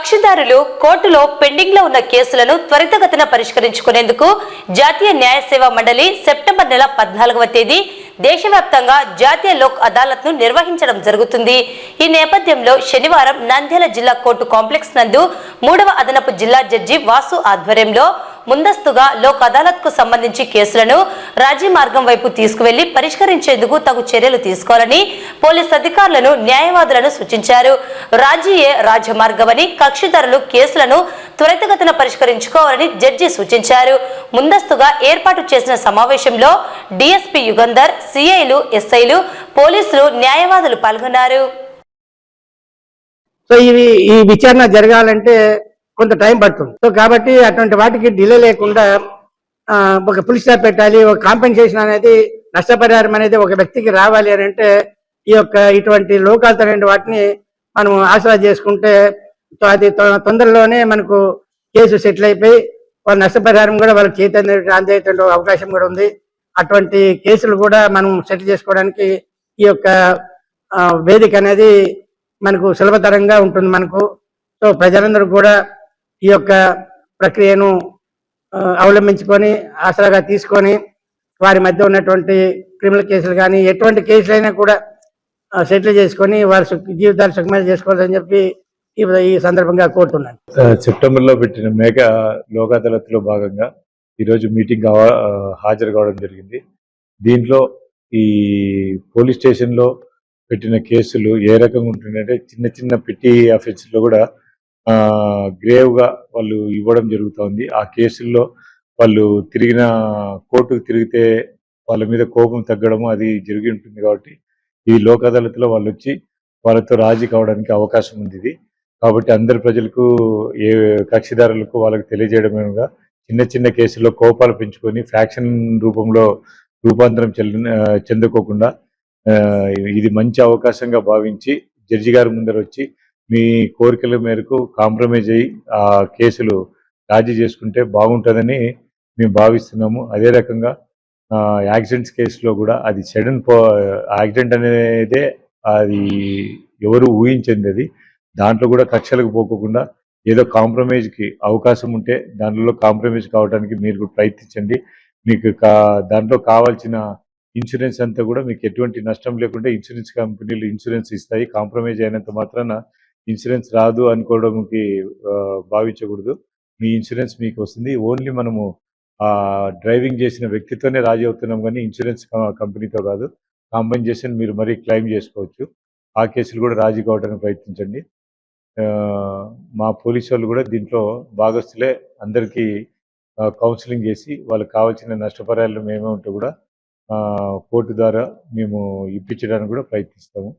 కక్షిదారులు కోర్టులో పెండింగ్లో ఉన్న కేసులను త్వరితగతిన పరిష్కరించుకునేందుకు జాతీయ న్యాయ సేవా మండలి సెప్టెంబర్ నెల పద్నాలుగవ తేదీ దేశవ్యాప్తంగా జాతీయ లోక్ అదాలత్ను నిర్వహించడం జరుగుతుంది. ఈ నేపథ్యంలో శనివారం నంద్యాల జిల్లా కోర్టు కాంప్లెక్స్ నందు మూడవ అదనపు జిల్లా జడ్జి వాసు ఆధ్వర్యంలో ముందస్తుగా లోక్ అదాలత్కు సంబంధించి కేసులను రాజీ మార్గం వైపు తీసుకువెళ్ళి పరిష్కరించేందుకు తగు చర్యలు తీసుకోవాలని పోలీస్ అధికారులను న్యాయవాదులను సూచించారు. రాజీయే రాజమార్గమని కక్షిదారులు కేసులను త్వరితగతిన పరిష్కరించుకోవాలని జడ్జి సూచించారు. ముందస్తుగా ఏర్పాటు చేసిన సమావేశంలో డిఎస్పీ యుగంధర్ సిఐలు ఎస్ఐలు పోలీసులు న్యాయవాదులు పాల్గొన్నారు. సో ఇవి ఈ విచారణ జరగాలంటే కొంత టైం పడుతుంది. సో కాబట్టి అటువంటి వాటికి డిలే లేకుండా ఒక పులిస్ స్టాప్ పెట్టాలి. ఒక కాంపెన్సేషన్ అనేది నష్టపరిహారం అనేది ఒక వ్యక్తికి రావాలి అని అంటే ఈ యొక్క ఇటువంటి లోకాలతో వాటిని మనం ఆసరా చేసుకుంటే అది తొందరలోనే మనకు కేసు సెటిల్ అయిపోయి వాళ్ళ నష్టపరిహారం కూడా వాళ్ళకి చేతి అందేటువంటి అవకాశం కూడా ఉంది. అటువంటి కేసులు కూడా మనం సెటిల్ చేసుకోవడానికి ఈ యొక్క వేదిక అనేది మనకు సులభతరంగా ఉంటుంది మనకు. సో ప్రజలందరూ కూడా ఈ యొక్క ప్రక్రియను అవలంబించుకొని ఆసరాగా తీసుకొని వారి మధ్య ఉన్నటువంటి క్రిమినల్ కేసులు కానీ ఎటువంటి కేసులైనా కూడా సెటిల్ చేసుకొని వారి జీవితాలు సుఖమైన చేసుకోవాలని చెప్పి ఈ సందర్భంగా కోరుతున్నాను. సెప్టెంబర్లో సెప్టెంబర్లో పెట్టిన మేఘ లోక్ అదాలత్లో భాగంగా ఈరోజు మీటింగ్ హాజరు కావడం జరిగింది. దీంట్లో ఈ పోలీస్ స్టేషన్లో పెట్టిన కేసులు ఏ రకంగా ఉంటుందంటే చిన్న చిన్న పిట్టి ఆఫీసులో కూడా గ్రేవ్గా గ్రేవ్గా వాళ్ళు ఇవ్వడం జరుగుతోంది. ఆ కేసుల్లో వాళ్ళు తిరిగిన కోర్టుకు తిరిగితే వాళ్ళ మీద కోపం తగ్గడము అది జరిగి ఉంటుంది కాబట్టి ఈ లోక్ అదాలత్లో వాళ్ళు వచ్చి వాళ్ళతో రాజీ కావడానికి అవకాశం ఉంది ఇది. కాబట్టి అందరి ప్రజలకు ఏ కక్షిదారులకు వాళ్ళకి తెలియజేయడమేగా చిన్న చిన్న కేసుల్లో కోపాలు పెంచుకొని ఫ్యాక్షన్ రూపంలో రూపాంతరం చెందుకోకుండా ఇది మంచి అవకాశంగా భావించి జడ్జి గారి ముందర వచ్చి మీ కోరికల మేరకు కాంప్రమైజ్ అయ్యి ఆ కేసులు రాజీ చేసుకుంటే బాగుంటుందని మేము భావిస్తున్నాము. అదే రకంగా యాక్సిడెంట్స్ కేసులో కూడా అది సడన్ యాక్సిడెంట్ అనేదే అది ఎవరు ఊహించింది అది దాంట్లో కూడా కక్షలకు పోకోకుండా ఏదో కాంప్రమైజ్కి అవకాశం ఉంటే దాంట్లో కాంప్రమైజ్ కావడానికి మీరు కూడా ప్రయత్నించండి. మీకు కా- దాంట్లో కావాల్సిన ఇన్సూరెన్స్ అంతా కూడా మీకు ఎటువంటి నష్టం లేకుండా ఇన్సూరెన్స్ కంపెనీలు ఇన్సూరెన్స్ ఇస్తాయి. కాంప్రమైజ్ అయినంత మాత్రాన ఇన్సూరెన్స్ రాదు అనుకోవడానికి భావించకూడదు. మీ ఇన్సూరెన్స్ మీకు వస్తుంది. ఓన్లీ మనము డ్రైవింగ్ చేసిన వ్యక్తితోనే రాజీ అవుతున్నాం కానీ ఇన్సూరెన్స్ కంపెనీతో కాదు. కాంపెన్సేషన్ మీరు మరీ క్లెయిమ్ చేసుకోవచ్చు. ఆ కేసులు కూడా రాజీ కావడానికి ప్రయత్నించండి. మా పోలీసు వాళ్ళు కూడా దీంట్లో భాగస్తులే అందరికీ కౌన్సిలింగ్ చేసి వాళ్ళకి కావాల్సిన నష్టపరాయాలు మేమే ఉంటే కూడా కోర్టు ద్వారా మేము ఇప్పించడానికి కూడా ప్రయత్నిస్తాము.